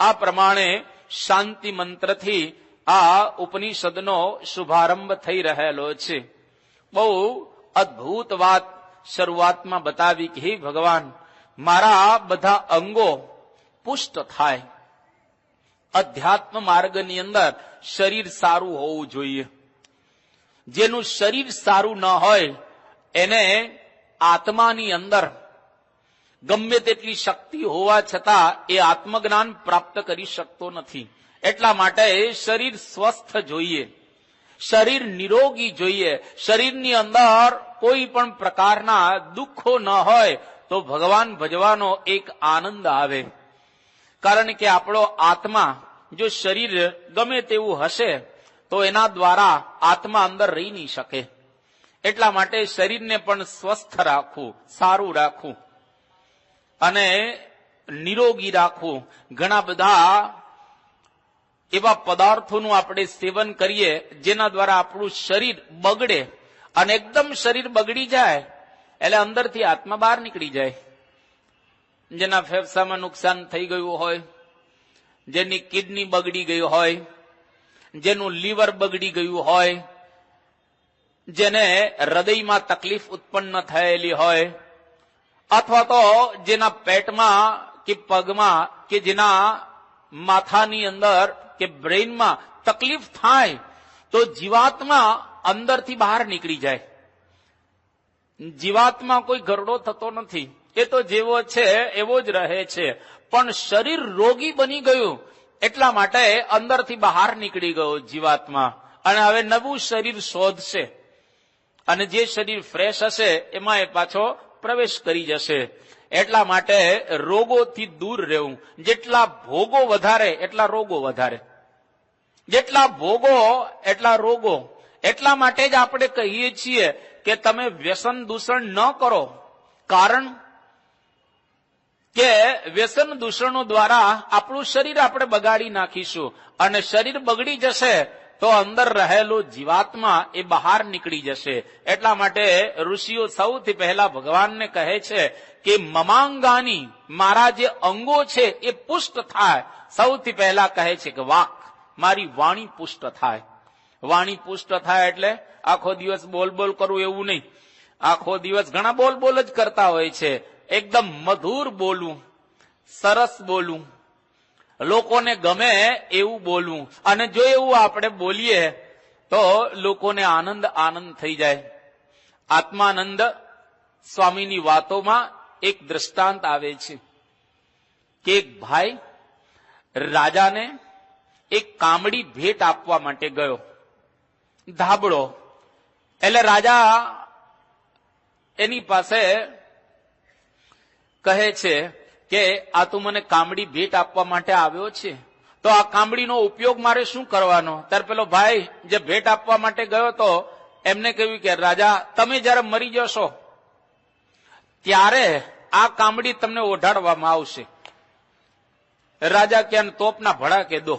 આ પ્રમાણે શાંતિ મંત્રથી આ ઉપનિષદનો શુભારંભ થઈ રહેલો છે. બહુ અદ્ભુત વાત શરૂઆતમાં બતાવી કે ભગવાન, મારા બધા અંગો પુષ્ટ થાય. અધ્યાત્મ માર્ગની અંદર શરીર સારું હોવું જોઈએ. જેનું શરીર સારું ન હોય, એને આત્માની અંદર ગમે તેટલી શક્તિ હોવા છતાં એ આત્મજ્ઞાન પ્રાપ્ત કરી શકતો નથી. એટલા માટે શરીર સ્વસ્થ જોઈએ. શરીર નિરોગી જોઈએ. શરીરની અંદર કોઈ પણ પ્રકારના દુઃખો ન હોય તો ભગવાન ભજવાનો એક આનંદ આવે. કારણ કે આપણો આત્મા જો શરીર ગમે તેવું હશે તો એના દ્વારા આત્મા અંદર રહી નહીં શકે. એટલા માટે શરીરને પણ સ્વસ્થ રાખવું, સારું રાખવું. અને નિરોગી રાખવું ઘણા બધા એવા પદાર્થોનું આપણે સેવન કરીએ, જેના દ્વારા આપણું શરીર બગડે અને એકદમ શરીર બગડી જાય, એટલે અંદરથી આત્મા બહાર નીકળી જાય. જેના ફેફસામાં નુકસાન થઈ ગયું હોય, જેની કિડની બગડી ગઈ હોય, જેનું લીવર બગડી ગયું હોય, જેને હૃદયમાં તકલીફ ઉત્પન્ન થયેલી હોય અથવા તો જેના પેટમાં કે પગમાં કે જેના માથાની અંદર કે બ્રેઇનમાં તકલીફ થાય, તો જીવાત્મા અંદરથી બહાર નીકળી જાય. જીવાત્મા કોઈ ગરડો થતો નથી. એ તો જેવો છે, એવો જ રહે છે. પણ શરીર રોગી બની ગયું, એટલા માટે અંદરથી બહાર નીકળી ગયો જીવાત્મા. અને હવે નવું શરીર શોધશે. અને જે શરીર ફ્રેશ હશે, એમાં એ પાછો પ્રવેશ કરી જશે. એટલા માટે રોગોથી દૂર રહેવું. જેટલા ભોગો વધારે, એટલા રોગો વધારે. જેટલા ભોગો, એટલા રોગો. એટલા માટે જ આપણે કહીએ છીએ કે તમે વ્યસન દૂષણ ન કરો. કારણ કે વ્યસન દૂષણો દ્વારા આપણું શરીર આપણે બગાડી નાખીશું અને શરીર બગડી જશે તો અંદર રહેલો જીવાત્મા એ બહાર નીકળી જશે. એટલા માટે ઋષિઓ સૌથી પહેલા ભગવાનને કહે છે કે, મમાંગાની મારા જે અંગો છે એ પુષ્ટ થાય. સૌથી પહેલા કહે છે કે, વાક, મારી વાણી પુષ્ટ થાય. વાણી પુષ્ટ થાય એટલે આખો દિવસ બોલ બોલ કરવું એવું નહીં. આખો દિવસ ઘણા બોલ બોલ જ કરતા હોય છે. એકદમ મધુર બોલું, સરસ બોલવું લોકોને ગમે એવું બોલવું. અને જો એવું આપણે બોલીએ, તો લોકોને આનંદ આનંદ થઈ જાય. આત્માનંદ સ્વામીની વાતોમાં એક દ્રષ્ટાંત આવે છે કે એક ભાઈ રાજાને એક કામડી ભેટ આપવા માટે ગયો. ધાબળો. એટલે રાજા એની પાસે કહે છે કે આ તું મને કામડી ભેટ આપવા માટે આવ્યો છે. તો આ કામડીનો ઉપયોગ મારે શું કરવાનો? ત્યારે પેલો ભાઈ જે ભેટ આપવા માટે ગયો તો એમને કહ્યું કે, રાજા, તમે જયારે મરી જશો, ત્યારે આ કામડી તમને ઓઢાડવામાં આવશે. રાજા કે તોપના ભડાકે દો.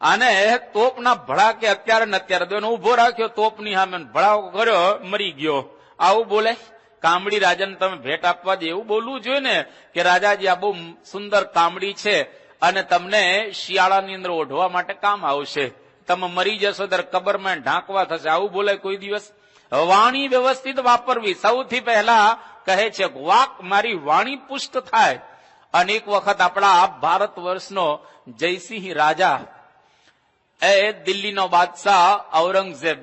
અને તોપના ભડાકે અત્યારે ને અત્યારે દો. ઊભો રાખ્યો તોપની સામે ભડાવો કર્યો, મરી ગયો. આવું બોલે? કામડી રાજાને તમે ભેટ આપવા દે એવું બોલવું જોઈએ ને કે રાજાજી, આ બહુ સુંદર કામડી છે અને તમને શિયાળાની અંદર ઓઢવા માટે કામ આવશે. તમે મરી જશો ત્યારે કબરમાં ઢાંકવા થશે. આવું બોલે કોઈ દિવસ? વાણી વ્યવસ્થિત વાપરવી. સૌથી પહેલા કહે છે, વાક મારી વાણી પુષ્ટ થાય. અને એક વખત આપણા ભારત વર્ષનો જયસિંહ રાજા, એ દિલ્હીનો બાદશાહ ઔરંગઝેબ,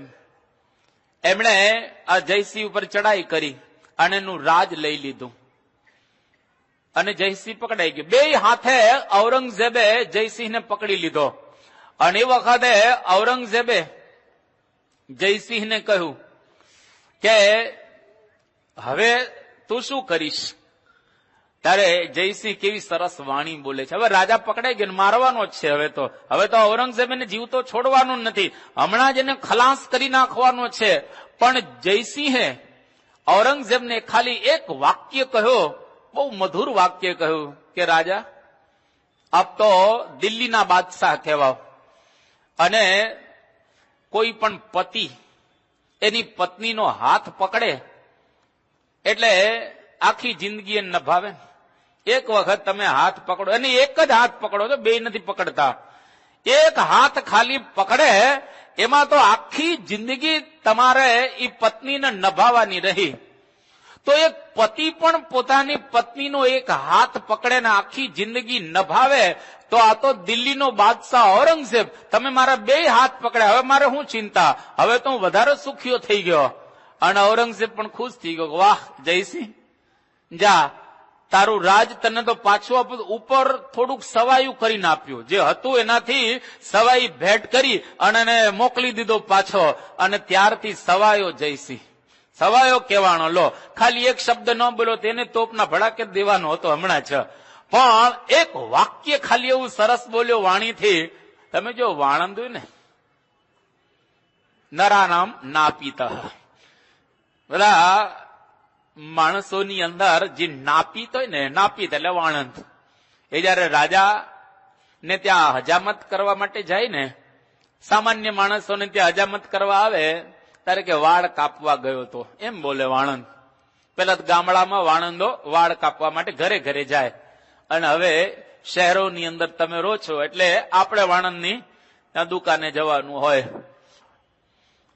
એમણે આ જયસિંહ ઉપર ચડાઈ કરી. અને એનું રાજ લઈ લીધું. અને જયસિંહ પકડાઈ ગયો. બે હાથે ઔરંગઝેબે જયસિંહને પકડી લીધો. અને એ વખતે ઔરંગઝેબે જયસિંહને કહ્યું કે, હવે તું શું કરીશ? ત્યારે જયસિંહ કેવી સરસ વાણી બોલે છે. હવે રાજા પકડાઈ ગયો મારવાનો જ છે હવે તો. હવે તો ઔરંગઝેબ એને જીવ તો છોડવાનું નથી. હમણાં જ એને ખલાસ કરી નાખવાનો છે. પણ જયસિંહે ઔરંગઝેબને ખાલી એક વાક્ય કહ્યો, બહુ મધુર વાક્ય કહ્યું કે, રાજા, આપ તો દિલ્હીના બાદશાહ કહેવાઓ. અને કોઈ પણ પતિ એની પત્નીનો હાથ પકડે, એટલે આખી જિંદગી એને નભાવે. એક વખત તમે હાથ પકડો, અને એક જ હાથ પકડો તો બે નથી પકડતા. એક હાથ ખાલી પકડે, એમાં તો આખી જિંદગી તમારે એ પત્નીને નભાવવાની રહી. તો એક પતિ પણ પોતાની પત્નીનો એક હાથ પકડે ને આખી જિંદગી નભાવે, તો આ તો દિલ્હીનો બાદશાહ ઔરંગઝેબ, તમે મારા બે હાથ પકડ્યા, હવે મારે શું ચિંતા? હવે તો હું વધારે સુખીઓ થઈ ગયો. અને ઔરંગઝેબ પણ ખુશ થઈ ગયો વાહ જયસિંહ જા તારું રાજ તને તો પાછું આપ્યું ઉપર થોડુંક સવાયું કરીને આપ્યું જે હતું એનાથી સવાઈ ભેટ કરી અને એને મોકલી દીધો પાછો. અને ત્યારથી સવાયો જયસિંહ. સવાયો કહેવાનો, લો, ખાલી એક શબ્દ ન બોલો તેને તોપના ભડાકે દેવાનો હતો હમણાં જ. પણ એક વાક્ય ખાલી એવું સરસ બોલ્યો વાણીથી. તમે જો વાણંદ હોય ને. નરાનામ નાપિત બધા માણસોની અંદર જે નાપીત હોય ને નાપીત એટલે વાણંદ. એ જયારે રાજા ને ત્યાં હજામત કરવા માટે જાય ને, સામાન્ય માણસોને ત્યાં હજામત કરવા આવે, ત્યારે કે વાળ કાપવા ગયો તો. એમ બોલે વાણંદ. પેલા ગામડામાં વાણંદો વાળ કાપવા માટે ઘરે ઘરે જાય. અને હવે શહેરોની અંદર તમે રહો છો, એટલે આપણે વાણંદની દુકાને જવાનું હોય.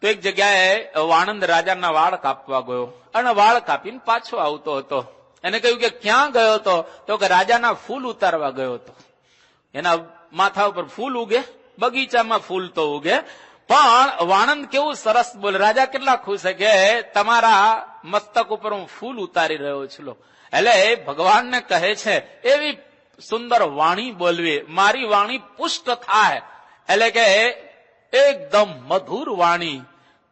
તો એક જગ્યાએ વાણંદ રાજાના વાળ કાપવા ગયો. અને વાળ કાપીને પાછો આવતો હતો. એને કહ્યું કે, ક્યાં ગયો હતો તો કે, રાજાના ફૂલ ઉતારવા ગયો હતો. એના માથા ઉપર ફૂલ ઉગે, બગીચામાં ફૂલ તો ઉગે. પણ વાણંદ કેવું સરસ બોલે, રાજા કેટલા ખુશ કે તમારા મસ્તક ઉપર હું ફૂલ ઉતારી રહ્યો છું. એટલે ભગવાનને કહે છે, એવી સુંદર વાણી બોલવી, મારી વાણી પુષ્ટ થાય. એટલે કે, એકદમ મધુર વાણી.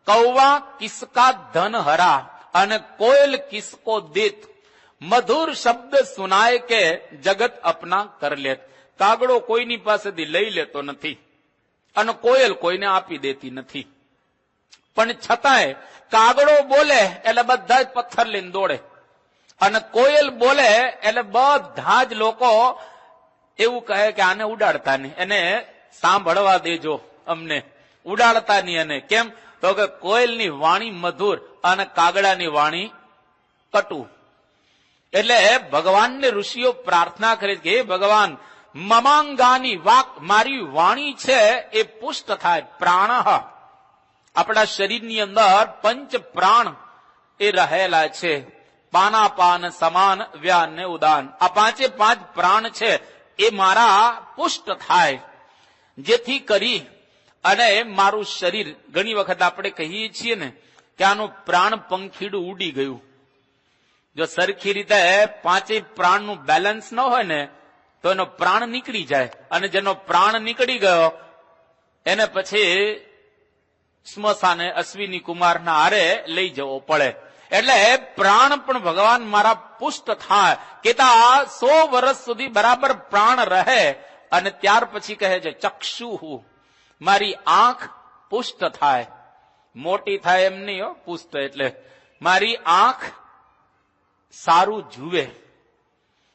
કૌવા કિસકા ધન હરા અને કોયલ કિસકો દેત. મધુર શબ્દ સુનાય કે જગત અપના કર લેત. કાગડો કોઈની પાસેથી લઈ લેતો નથી અને કોયલ કોઈને આપી દેતી નથી. પણ છતાંય કાગડો બોલે એટલે બધા જ પથ્થર લઈને દોડે. અને કોયલ બોલે એટલે બધા જ લોકો એવું કહે કે આને ઉડાડતા નહીં. એને સાંભળવા દેજો અમને. ઉડાડતા નહીં એને. કેમ? તો કે કોયલની વાણી મધુર અને કાગડાની વાણી કટુ. એટલે ભગવાનને ઋષિઓ પ્રાર્થના કરે કે ભગવાન, મમાંગાની વાક મારી વાણી છે, એ પુષ્ટ થાય, પ્રાણ આપણા શરીરની અંદર પંચ પ્રાણ એ રહેલા છે. પાના પાન સમાન વ્યાન ને ઉદાન. આ પાંચે પાંચ પ્રાણ છે, એ મારા પુષ્ટ થાય. જેથી કરી અને મારું શરીર, ઘણી વખત આપણે કહીએ છીએ ને કે આનું પ્રાણ પંખીડું ઉડી ગયું. જો સરખી રીતે પાંચેય પ્રાણનું બેલેન્સ ન હોય ને, તો એનો પ્રાણ નીકળી જાય. અને જેનો પ્રાણ નીકળી ગયો, એને પછી સ્મશાને અશ્વિની કુમારના આરે લઈ જવો પડે. એટલે પ્રાણ પણ ભગવાન મારા પુષ્ટ થાય. કેતા સો વર્ષ સુધી બરાબર પ્રાણ રહે અને ત્યાર પછી કહે છે ચક્ષુ મારી આંખ પુષ્ટ થાય. મોટી થાય એમ નહીં હો, પુષ્ટ એટલે. મારી આંખ સારું જુએ.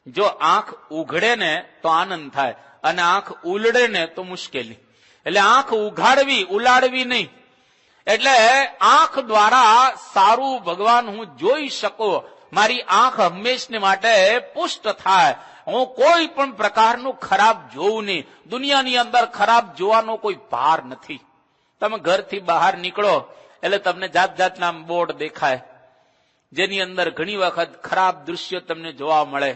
જો આંખ ઉઘડે ને તો આનંદ થાય. અને આંખ ઉલડે ને તો મુશ્કેલી. એટલે આંખ ઉઘાડવી ઉલાડવી નહીં. એટલે આંખ દ્વારા સારું ભગવાન હું જોઈ શકું. મારી આંખ હંમેશને માટે પુષ્ટ થાય. હું કોઈ પણ પ્રકારનું ખરાબ જોઉં નહીં. દુનિયાની અંદર ખરાબ જોવાનો કોઈ ભાર નથી. તમે ઘરથી બહાર નીકળો, એટલે તમને જાત જાતના બોર્ડ દેખાય. જેની અંદર ઘણી વખત ખરાબ દૃશ્ય તમને જોવા મળે.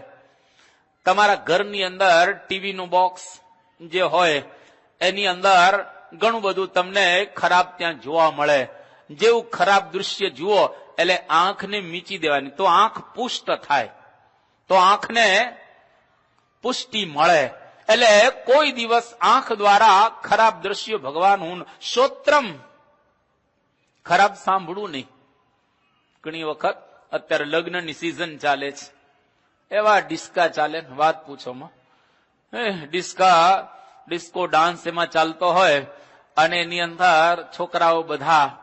તમારા ઘરની અંદર ટીવીનું બોક્સ જે હોય, એની અંદર ઘણું બધું તમને ખરાબ ત્યાં જોવા મળે. જેવું ખરાબ દૃશ્ય જુઓ, એટલે આંખને મીચી દેવાની. તો આંખ પુષ્ટ થાય. તો આંખને પુષ્ટિ મળે. એટલે કોઈ દિવસ આંખ દ્વારા ખરાબ દ્રશ્ય ભગવાન હું શ્રોત્રમ ખરાબ સાંભળવું નહીં. ઘણી વખત અત્યારે લગ્નની સિઝન ચાલે છે. એવા ડિસ્કા ચાલે વાત પૂછોમાં ડિસ્કા, ડિસ્કો ડાન્સ એમાં ચાલતો હોય અને એની અંદર છોકરાઓ બધા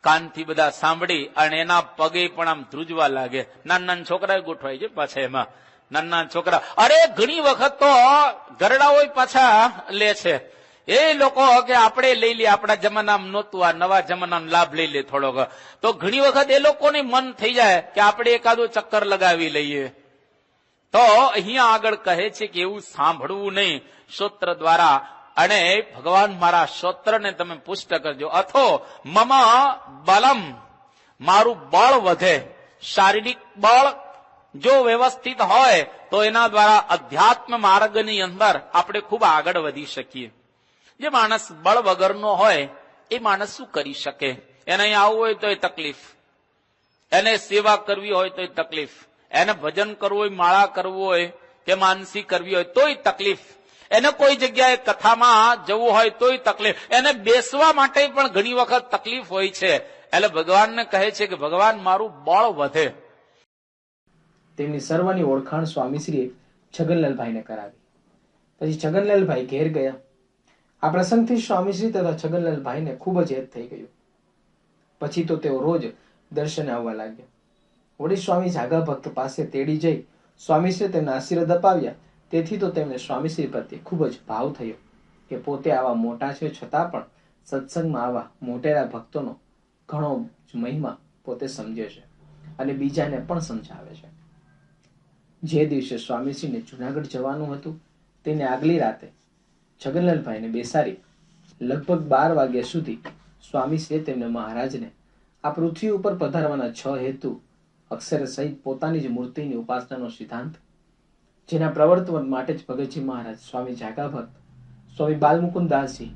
કાનથી બધા સાંભળી અને એના પગે પણ આમ ધ્રુજવા લાગે. નાના નાના છોકરા ગોઠવાય છે પાછા એમાં. નાના છોકરા. અરે, ઘણી વખત તો ગરડાઓ પાછા લે છે. એ લોકો કે આપણે લઈ લઈએ, આપણા જમાનામાં નહોતું, આ નવા જમાનાનો લાભ લઈ લે થોડોક. તો ઘણી વખત એ લોકોને મન થઈ જાય કે આપણે એકાદું ચક્કર લગાવી લઈએ. તો અહીંયા આગળ કહે છે કે એવું સાંભળવું નહીં. સૂત્ર દ્વારા અને ભગવાન મારા સૂત્રને તમે પુષ્ટ કરજો. અથો, મમ બલમ. મારું બળ વધે. શારીરિક બળ જો વ્યવસ્થિત હોય, તો એના દ્વારા અધ્યાત્મ માર્ગની અંદર આપણે ખૂબ આગળ વધી શકીએ. જે માણસ બળ વગરનો હોય, એ માણસ શું કરી શકે? એને આવવું હોય તો એ તકલીફ. એને સેવા કરવી હોય તો તકલીફ. એને ભજન કરવું હોય, માળા કરવું હોય કે માનસી કરવી હોય તોય તકલીફ. એને કોઈ જગ્યાએ કથામાં જવું હોય તોય તકલીફ. એને બેસવા માટે પણ ઘણી વખત તકલીફ હોય છે. એટલે ભગવાનને કહે છે કે ભગવાન, મારું બળ વધે. તેમની સર્વની ઓળખાણ સ્વામીશ્રીએ છગનલાલભાઈને કરાવી. પછી છગનલાલભાઈ ઘેર ગયા. આ પ્રસંગથી સ્વામીશ્રી તથા છગનલાલભાઈને ખૂબ જ હેત થઈ ગયું. પછી તો તેઓ રોજ દર્શને આવવા લાગ્યા. વળી સ્વામી જાગા ભક્ત પાસે તેડી જઈ સ્વામીશ્રી તેમને આશીર્વાદ અપાવ્યા. તેથી તો તેમને સ્વામીશ્રી પ્રત્યે ખૂબ જ ભાવ થયો કે પોતે આવા મોટા છે, છતાં પણ સત્સંગમાં આવા મોટેરા ભક્તોનો ઘણો મહિમા પોતે સમજે છે અને બીજાને પણ સમજાવે છે. જે દિવસે સ્વામીજીને જુનાગઢ જવાનું હતું, તેને આગલી રાતે છગનલાલભાઈને બેસાડી લગભગ બાર વાગ્યા સુધી સ્વામીશ્રીએ તેમને મહારાજને આ પૃથ્વી ઉપર પધારવાના છ હેતુ અક્ષર સહિત પોતાની જ મૂર્તિની ઉપાસનાનો સિદ્ધાંત, જેના પ્રવર્તન માટે જ ભગતજી મહારાજ સ્વામી જાગા ભક્ત સ્વામી બાલમુકુંદ દાસજી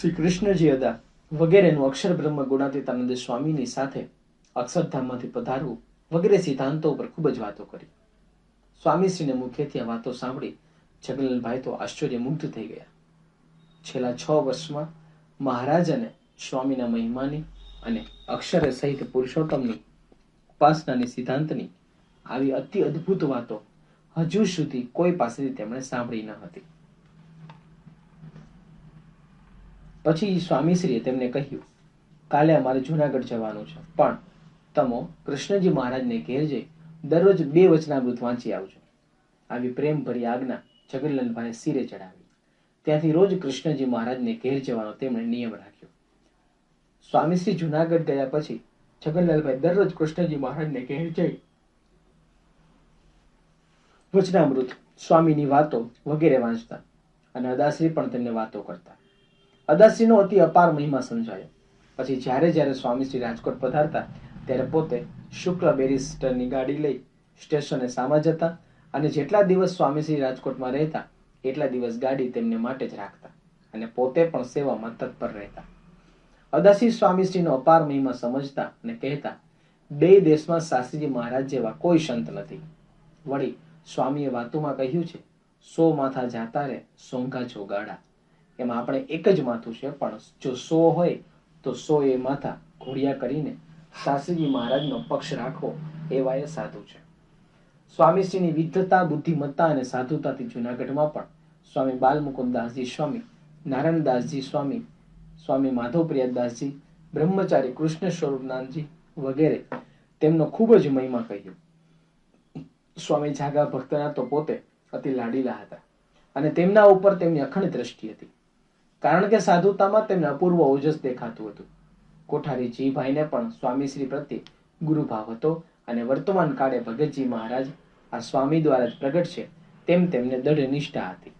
શ્રી કૃષ્ણજી અદા વગેરેનું અક્ષર બ્રહ્મ ગુણાતીતાનંદ સ્વામીની સાથે અક્ષરધામમાંથી પધારવું વગેરે સિદ્ધાંતો ઉપર ખૂબ જ વાતો કરી. સ્વામીશ્રીને મુખેથી આ વાતો સાંભળી જગનલાલભાઈ તો આશ્ચર્ય મુગ્ધ થઈ ગયા. છેલ્લા છ વર્ષમાં મહારાજ અને સ્વામીના મહિમાની અને અક્ષર સહિત પુરુષોત્તમની ઉપાસનાની સિદ્ધાંતની આવી અતિ અદ્ભુત વાતો હજુ સુધી કોઈ પાસેથી તેમણે સાંભળી ન હતી. પછી સ્વામીશ્રીએ તેમને કહ્યું, કાલે અમારે જુનાગઢ જવાનું છે, પણ તમો કૃષ્ણજી મહારાજને ઘેર દરરોજ બે વચનામૃત વાંચી આવજો આવી પ્રેમ ભરી આજ્ઞા જગનલાલભાઈએ શિરે ચડાવી ત્યાંથી રોજ કૃષ્ણજી મહારાજને ઘેર જવાનો તેમણે નિયમ રાખ્યો. સ્વામીશ્રી જુનાગઢ ગયા પછી જગનલાલભાઈ દરરોજ કૃષ્ણજી મહારાજને ઘેર જઈ વચનામૃત સ્વામીની વાતો વગેરે વાંચતા અને અદાશ્રી પણ તેમને વાતો કરતા. અદાશ્રીનો અતિ અપાર મહિમા સમજાયો. પછી જ્યારે જ્યારે સ્વામીશ્રી રાજકોટ પધારતા ત્યારે પોતે શુક્લ બેરિસ્ટરની ગાડી લઈ સ્ટેશને સામા જતા અને જેટલા દિવસ સ્વામીશ્રી રાજકોટમાં રહેતા, એટલા દિવસ ગાડી તેમને માટે જ રાખતા અને પોતે પણ સેવામાં તત્પર રહેતા. અદાસી સ્વામીશ્રીનો અપાર મહિમા સમજતા અને કહેતા, બે દેશમાં શાસ્ત્રીજી મહારાજ જેવા કોઈ સંત નથી. વળી સ્વામીએ વાતોમાં કહ્યું છે, સો માથા જાતા રે સોંઘા જોગાડા એમાં આપણે એક જ માથું છે, પણ જો સો હોય, તો સો એ માથા ઘોડિયા કરીને શાસ્ત્રીજી મહારાજનો પક્ષ રાખવો એવા એ સાધુ છે. સ્વામીશ્રીની વિદ્ધતા, બુદ્ધિમત્તા અને સાધુતાથી જુનાગઢમાં પણ સ્વામી બાલમુકુદાસજી સ્વામી, નારાયણદાસજી સ્વામી સ્વામી માધવપ્રિયાદાસજી, બ્રહ્મચારી કૃષ્ણ સ્વરૂપનાથજી વગેરે તેમનો ખૂબ જ મહિમા કહ્યો. સ્વામી જાગા ભક્તના તો પોતે અતિ લાડીલા હતા અને તેમના ઉપર તેમની અખંડ દ્રષ્ટિ હતી. કારણ કે સાધુતામાં તેમને અપૂર્વ ઓજસ દેખાતું હતું. કોઠારી જીભાઈને પણ સ્વામીશ્રી પ્રત્યે ગુરુભાવ હતો અને વર્તમાન કાળે ભગતજી મહારાજ આ સ્વામી દ્વારા જ પ્રગટ છે, તેમ તેમને દઢ નિષ્ઠા હતી.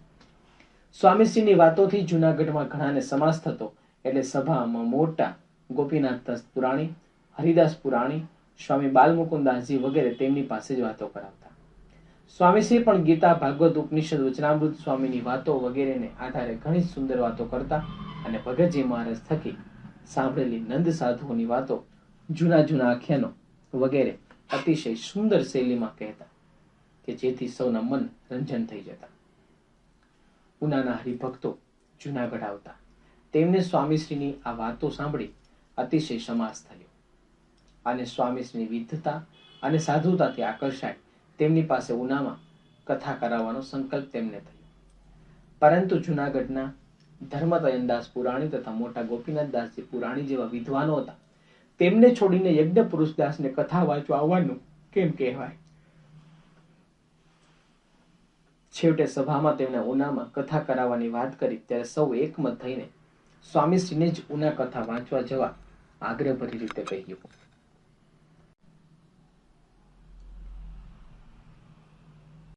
સ્વામીશ્રીની વાતોથી જુનાગઢમાં ઘણાને સમાસ થતો, એટલે સભામાં મોટા ગોપીનાથ પુરાણી, હરિદાસ પુરાણી, સ્વામી બાલમુકુદાસજી વગેરે તેમની પાસે જ વાતો કરાવતા. સ્વામીશ્રી પણ ગીતા, ભાગવત ઉપનિષદ, વચનામૃત સ્વામીની વાતો વગેરેને આધારે ઘણી સુંદર વાતો કરતા અને ભગતજી મહારાજ થકી સાંભળેલી નંદ સાધુઓની વાતો જૂના જૂના આખ્યાનો વગેરે અતિશય સુંદર શૈલીમાં કહેતા કે જેથી સૌના મન રંજન થઈ જતા. ઉનાના હરિભક્તો જુનાગઢ આવતા. તેમને સ્વામીશ્રીની આ વાતો સાંભળી અતિશય સમાસ થયો. અને સ્વામીશ્રીની વિદ્ધતા અને સાધુતાથી આકર્ષાય તેમની પાસે ઉનામાં કથા કરાવવાનો સંકલ્પ તેમને થયો. પરંતુ જુનાગઢના ધર્મતયનદાસ પુરાણી તથા મોટા ગોપીનાથ દાસજી પુરાણી જેવા વિદ્વાનો હતા. તેમને છોડીને યજ્ઞ પુરુષદાસને કથા વાંચવા આવવાનું કેમ કહેવાય? છેવટે સભામાં તેમણે ઉનામાં કથા કરાવવાની વાત કરી, ત્યારે સૌ એકમત થઈને સ્વામીશ્રીને જ ઉના કથા વાંચવા જવા આગ્રહભરી રીતે કહ્યું.